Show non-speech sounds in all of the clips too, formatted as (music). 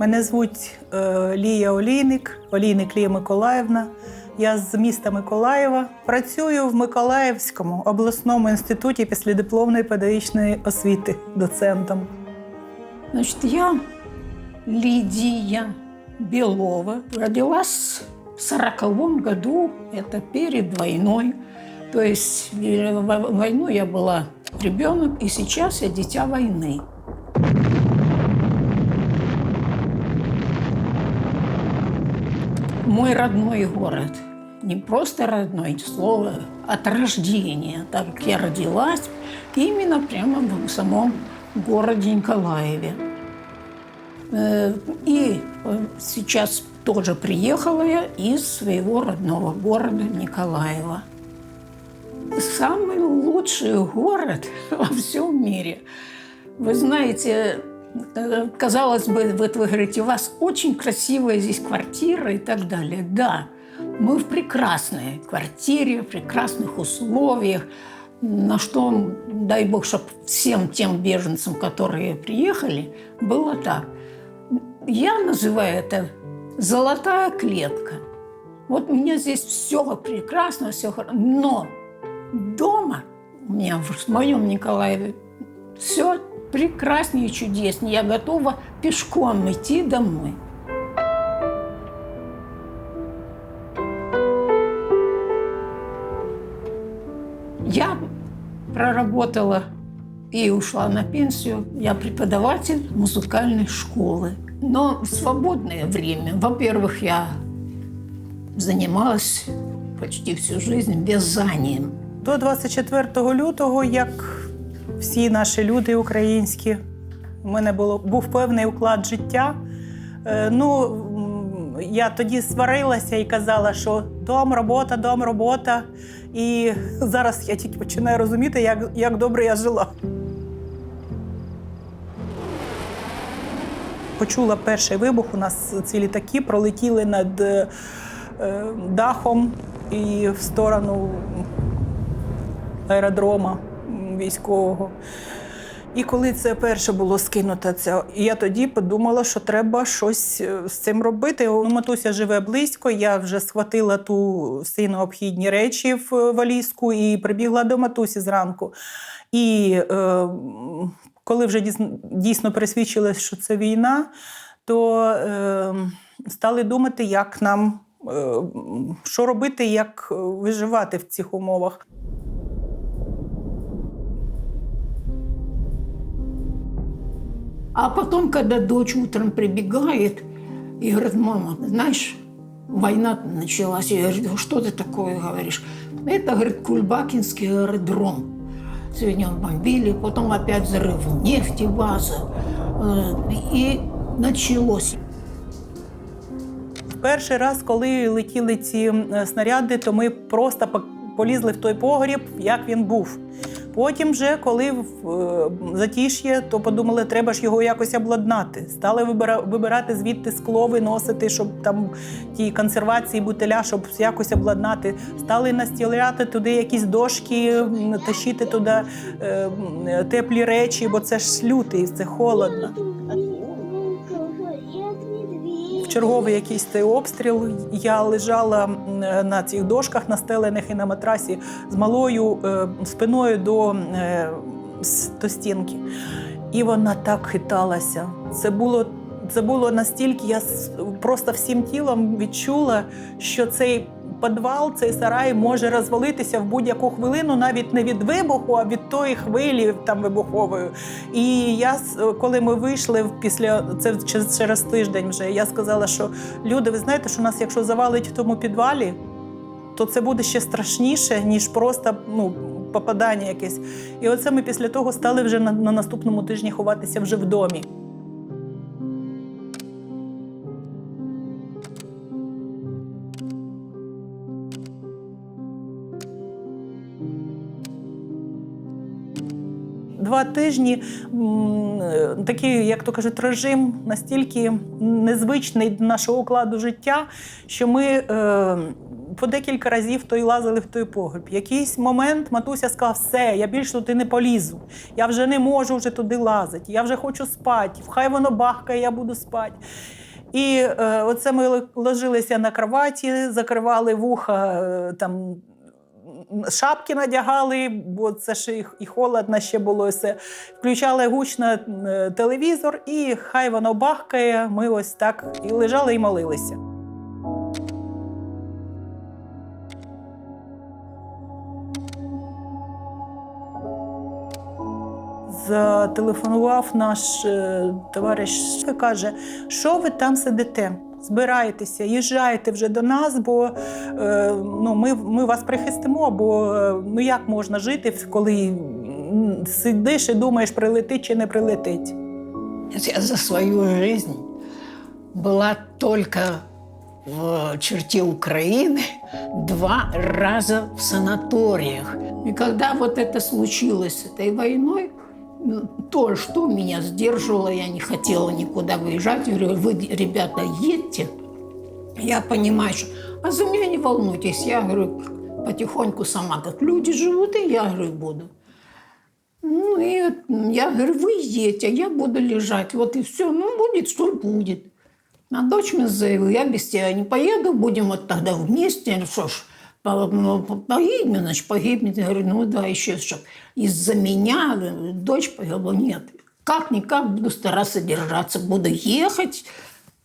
Мене звуть е, Лія Олійник, Олійник Лія Миколаївна. Я з міста Миколаєва. Працюю в Миколаївському обласному інституті післядипломної педагогічної освіти доцентом. Значит, я Лидия Белова. Родилась в сороковом году, это перед войной. То есть э, в войну я была ребенок, и сейчас я дитя войны. Мой родной город. Не просто родной, слово от рождения, так как я родилась именно прямо в самом городе Николаеве. Э, И э, сейчас тоже приехала я из своего родного города Николаева. Самый лучший город (laughs) во всем мире. Вы знаете, казалось бы, вот вы говорите, у вас очень красивая здесь квартира и так далее. Да, мы в прекрасной квартире, в прекрасных условиях, на что, дай бог, чтобы всем тем беженцам, которые приехали, было так. Я называю это золотая клетка. Вот у меня здесь все прекрасно, все хорошо. Но дома у меня в моем Николаеве все прекраснее и чудеснее. Я готова пешком идти домой. Я проработала и ушла на пенсию. Я преподаватель музыкальной школы. Но в свободное время, во-первых, я занималась почти всю жизнь вязанием. До 24 лютого, як всі наші люди українські, у мене було, був певний уклад життя. Е, Ну, я тоді сварилася і казала, що дом, робота, дом, робота. І зараз я тільки починаю розуміти, як, як добре я жила. Почула перший вибух. У нас ці літаки пролетіли над е, дахом і в сторону аеродрома військового. І коли це перше було скинуто, це я тоді подумала, що треба щось е, з цим робити. Матуся живе близько. Я вже схватила ту всі необхідні речі в е, валізку і прибігла до матусі зранку. І е, коли вже дійсно пересвідчилось, що це війна, то е, стали думати, як нам е, що робити, як виживати в цих умовах. А потом, когда дочь утром прибегает и говорит, мама, знаешь, война началась. Я говорю, «Да что ты такое говоришь? Это, говорит, Кульбакинский аэродром. Сегодня бомбили, потом опять взрыв нефти, база. Э, И началось. Перший раз, коли летіли ці е, снаряди, то ми просто по- полізли в той погріб, як він був. Потім, вже, коли е, затіш'є, то подумали, треба ж його якось обладнати. Стали вибира- вибирати звідти скло, виносити, щоб там ті консервації, бутиля, щоб якось обладнати. Стали настіляти туди якісь дошки, тащити туди е, теплі речі, бо це ж лютий, це холодно. Черговий якийсь цей обстріл я лежала на цих дошках настелених і на матрасі з малою е, спиною до, е, до стінки. І вона так хиталася. Це було, це було настільки, я просто всім тілом відчула, що цей підвал, цей сарай може розвалитися в будь-яку хвилину, навіть не від вибуху, а від тої хвилі там вибухової. І я коли ми вийшли після це через- тиждень вже, я сказала, що люди, ви знаєте, що нас, якщо завалить в тому підвалі, то це буде ще страшніше, ніж просто ну, попадання якесь. І оце ми після того стали вже на, на наступному тижні ховатися вже в домі. Два тижні такий, як то кажуть, режим настільки незвичний до нашого укладу життя, що ми е, по декілька разів то й лазили в той погріб. Якийсь момент матуся сказала, все, я більше туди не полізу. Я вже не можу вже туди лазити. Я вже хочу спати. Хай воно бахкає, я буду спати. І е, оце ми ложилися на кроваті, закривали вуха е, там. Шапки надягали, бо це ж і, і холодно ще було все. Включали гучно е, телевізор, і хай воно бахкає. Ми ось так і лежали і молилися. Зателефонував наш е, товариш і каже, що ви там сидите? Збирайтеся, їжджайте вже до нас, бо е, ну, ми, ми вас прихистимо, бо е, ну, як можна жити, коли м, сидиш і думаєш, прилетить чи не прилетить. Я за свою жизнь была только в черте Украины два раза в санаториях. И когда вот это случилось с этой войной, ну, то, что меня сдерживало, я не хотела никуда выезжать. Я говорю, вы, ребята, едьте. Я понимаю, что... А за меня не волнуйтесь. Я говорю, потихоньку сама, как люди живут, и я, говорю, буду. Ну, и я говорю, вы едете, а я буду лежать. Вот и все. Ну, будет, что будет. А дочь мне заявила, я без тебя не поеду, будем вот тогда вместе. Ну, что ж, погибнет, значит, погибнет. Я говорю, ну да, еще чтоб из-за меня дочь погибла. Нет, как-никак буду стараться держаться, буду ехать,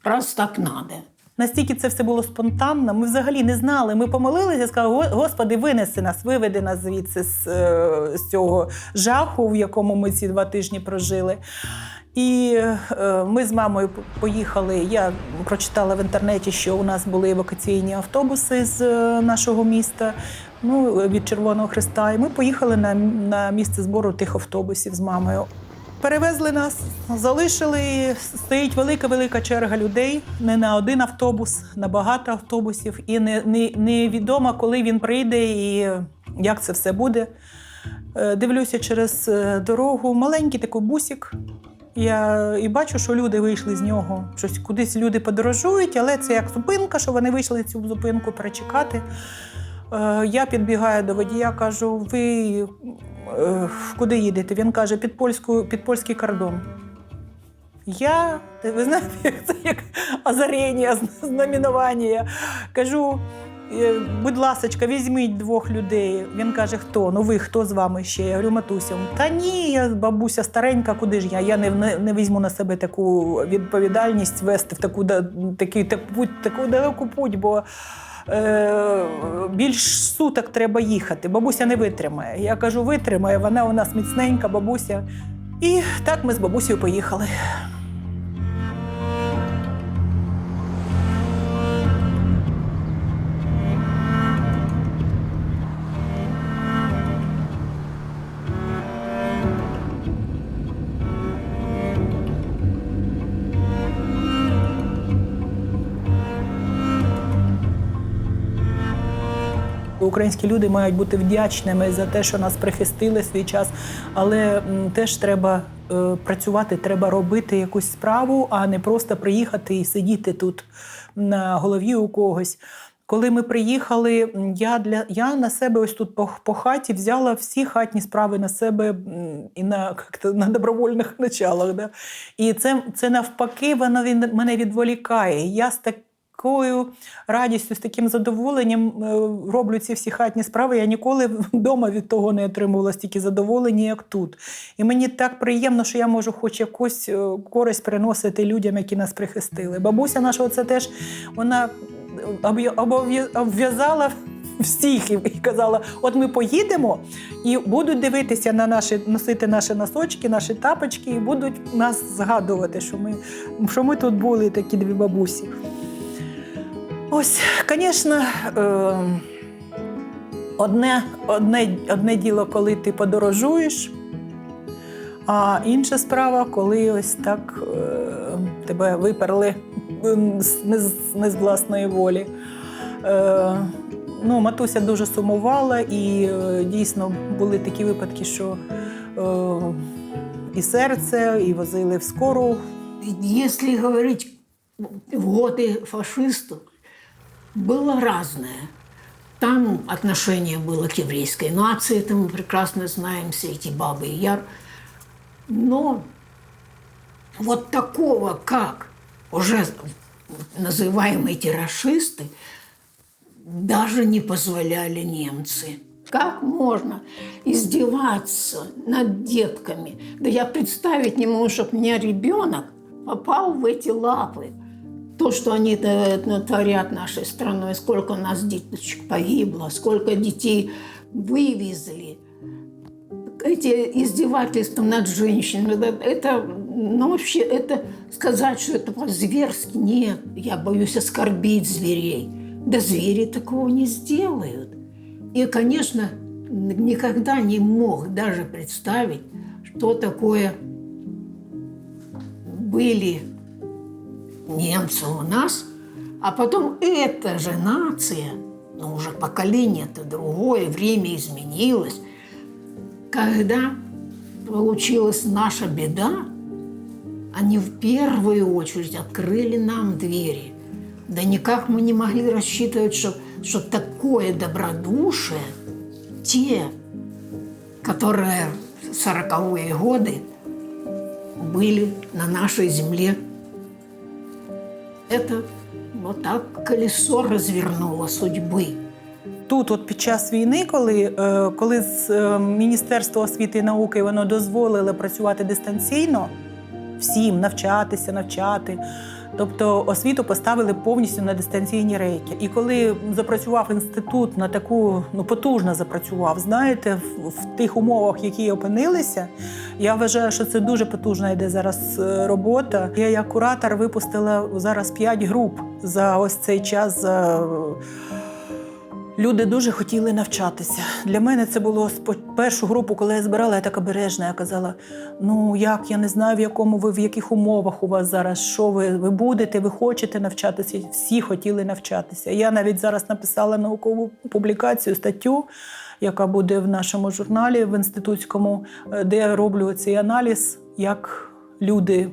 раз так надо. Настільки це все було спонтанно, ми взагалі не знали. Ми помолилися, сказали, Господи, винеси нас, виведи нас звідси з, е, з цього жаху, в якому ми ці два тижні прожили. І е, ми з мамою поїхали. Я прочитала в інтернеті, що у нас були евакуаційні автобуси з е, нашого міста. Ну, від Червоного Христа. І ми поїхали на, на місце збору тих автобусів з мамою. Перевезли нас, залишили. Стоїть велика-велика черга людей. Не на один автобус, на багато автобусів. І не, не, невідомо, коли він прийде і як це все буде. Е, Дивлюся через дорогу, маленький такий бусик. Я і бачу, що люди вийшли з нього. Щось кудись люди подорожують, але це як зупинка, що вони вийшли цю зупинку перечекати. Е, Я підбігаю до водія, кажу: ви е, куди їдете? Він каже, під, польську, під польський кордон. Я, ви знаєте, як (laughs) це як озарення, знаменування. Кажу, «Е, будь ласка, візьміть двох людей. Він каже, хто? Ну ви хто з вами ще? Я говорю, матуся. Та ні, я бабуся старенька, куди ж я? Я не, не, не візьму на себе таку відповідальність вести в таку, да- такий, так, путь, таку далеку путь, бо е, більш суток треба їхати. Бабуся не витримає. Я кажу, витримає, вона у нас міцненька, бабуся. І так ми з бабусею поїхали. Українські люди мають бути вдячними за те, що нас прихистили свій час, але теж треба е, працювати, треба робити якусь справу, а не просто приїхати і сидіти тут на голові у когось. Коли ми приїхали, я для я на себе ось тут по, по хаті взяла всі хатні справи на себе і на, на добровольних (laughs) началах. Да? І це, це навпаки, воно він мене відволікає. Я з такою радістю, з таким задоволенням е, роблю ці всі хатні справи. Я ніколи вдома від того не отримувала стільки задоволення, як тут. І мені так приємно, що я можу хоч якусь е, користь приносити людям, які нас прихистили. Бабуся наша, це теж вона об'я- обв'язала. Всіх і казала: от ми поїдемо і будуть дивитися на наші, носити наші носочки, наші тапочки, і будуть нас згадувати, що ми, що ми тут були, такі дві бабусі. Ось, звісно, е, одне, одне, одне діло, коли ти подорожуєш, а інша справа, коли ось так е, тебе виперли не з, не з власної волі. Ну, матуся дуже сумувала, і е, дійсно були такі випадки, що і серце, і возили в скору. Если говорить в годы фашистов, было разное. Там отношение было к еврейской нации, это мы прекрасно знаем, все эти бабы и яр. Но вот такого, как уже называемые террашисты, даже не позволяли немцы. Как можно издеваться над детками? Да я представить не могу, чтобы у меня ребенок попал в эти лапы. То, что они творят нашей страной, сколько у нас деточек погибло, сколько детей вывезли. Эти издевательства над женщинами, это, это, ну, вообще, это сказать, что это зверски, нет, я боюсь оскорбить зверей. Да звери такого не сделают. И, конечно, никогда не мог даже представить, что такое были немцы у нас, а потом эта же нация, но уже поколение-то другое, время изменилось, когда получилась наша беда, они в первую очередь открыли нам двери. Да никак мы не могли рассчитывать, что, что такое добродушие те, которые в сороковые годы были на нашей земле это вот так колесо розвернуло судьби. Тут, от під час війни, коли, е, коли з е, Міністерства освіти і науки воно дозволило працювати дистанційно, всім навчатися, навчати. Тобто освіту поставили повністю на дистанційні рейки. І коли запрацював інститут на таку, ну потужно запрацював, знаєте, в, в тих умовах, які опинилися, я вважаю, що це дуже потужна йде зараз е, робота. Я як куратор випустила зараз п'ять груп за ось цей час. За... Люди дуже хотіли навчатися. Для мене це було першу групу, коли я збирала, я так обережна. Я казала: ну як, я не знаю, в якому ви, в яких умовах у вас зараз, що ви, ви будете, ви хочете навчатися. Всі хотіли навчатися. Я навіть зараз написала наукову публікацію, статтю, яка буде в нашому журналі в інститутському, е, де я роблю цей аналіз, як люди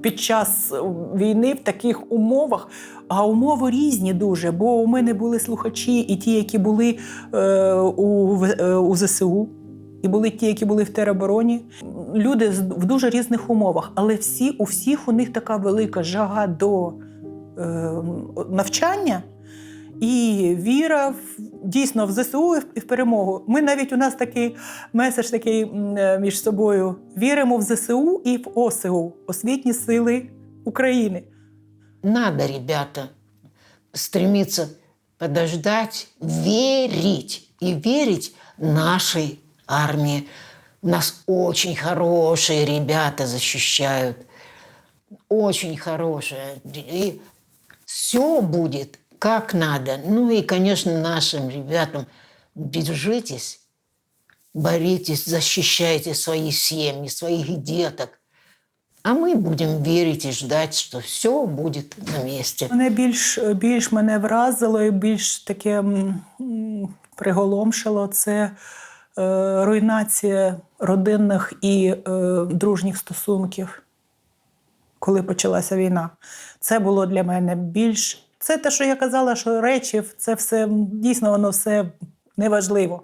під час війни в таких умовах. А умови різні дуже, бо у мене були слухачі, і ті, які були е, у, е, у ЗСУ, і були ті, які були в теробороні. Люди в дуже різних умовах, але всі, у всіх у них така велика жага до е, навчання. І віра в, дійсно в ЗСУ і в- перемогу. Ми навіть у нас такий меседж такий е, між собою: віримо в ЗСУ і в ОСУ освітні сили України. Надо, ребята, стремиться подождать, верить и верить нашей армии. Нас очень хорошие ребята защищают. Очень хорошие. И все будет как надо. Ну и, конечно, нашим ребятам держитесь, боритесь, защищайте свои семьи, своих деток. А мы будем верить и ждать, что все будет на месте. Мене більш, більш мене вразило і більш таке приголомшило це е, руйнація родинних і е, дружніх стосунків, коли почалася війна. Це було для мене більш. Це те, що я казала, що речі, це все дійсно воно все неважливо.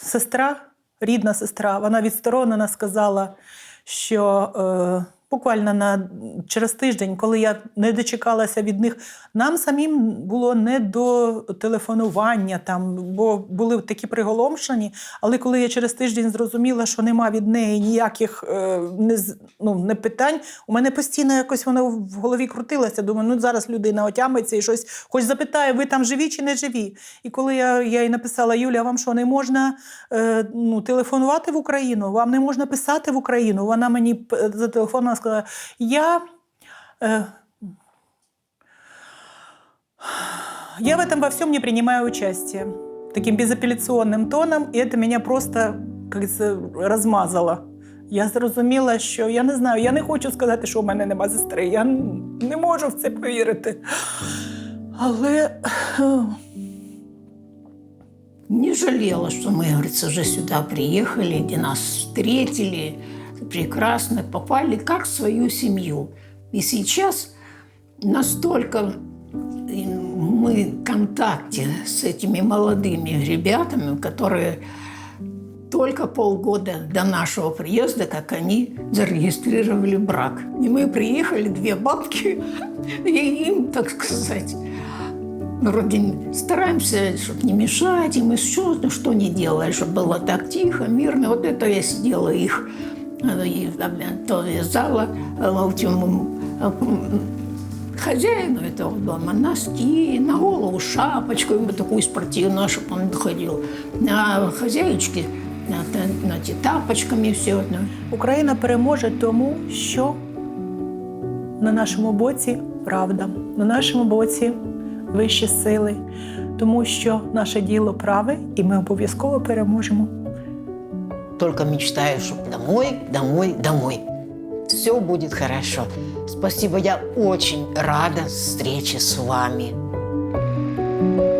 Сестра, рідна сестра, вона відсторонена сказала, що е, буквально на, через тиждень, коли я не дочекалася від них, нам самим було не до телефонування, там, бо були такі приголомшені. Але коли я через тиждень зрозуміла, що нема від неї ніяких е, не, ну, не питань, у мене постійно якось воно в голові крутилося. Думаю, ну зараз людина отямиться і щось хоч запитає, ви там живі чи не живі. І коли я, я їй написала, Юля, вам що, не можна е, ну, телефонувати в Україну? Вам не можна писати в Україну? Вона мені п- зателефонувала, сказала, я. Е, я в этом во всем не принимаю участие. Таким безапелляционным тоном, і це мене просто як говориться, розмазало. Я зрозуміла, що я не знаю, я не хочу сказати, що у мене нема сестри. Я не можу в це повірити. Але е, Не жалела, что мы, говорится, уже сюда приехали, где нас встретили прекрасно, попали как в свою семью. И сейчас настолько мы в контакте с этими молодыми ребятами, которые только полгода до нашего приезда, как они зарегистрировали брак. И мы приехали, две бабки, (laughs) и им, так сказать, вроде стараемся, чтобы не мешать, и мы что, не делали, чтобы было так тихо, мирно. Вот это я сидела их, э, э, то вязала э, в этом, э, хозяину этого дома носки, на голову шапочку, ему такую спортивную, чтобы он ходил. А хозяечки на, на, ті тапочками все одно. Україна переможе тому, що на нашому боці правда, на нашому боці вищі сили, тому що наше діло праве, і ми обов'язково переможемо. Только мечтаю, чтобы домой, домой, домой. Все будет хорошо. Спасибо, я очень рада встрече с вами. thank you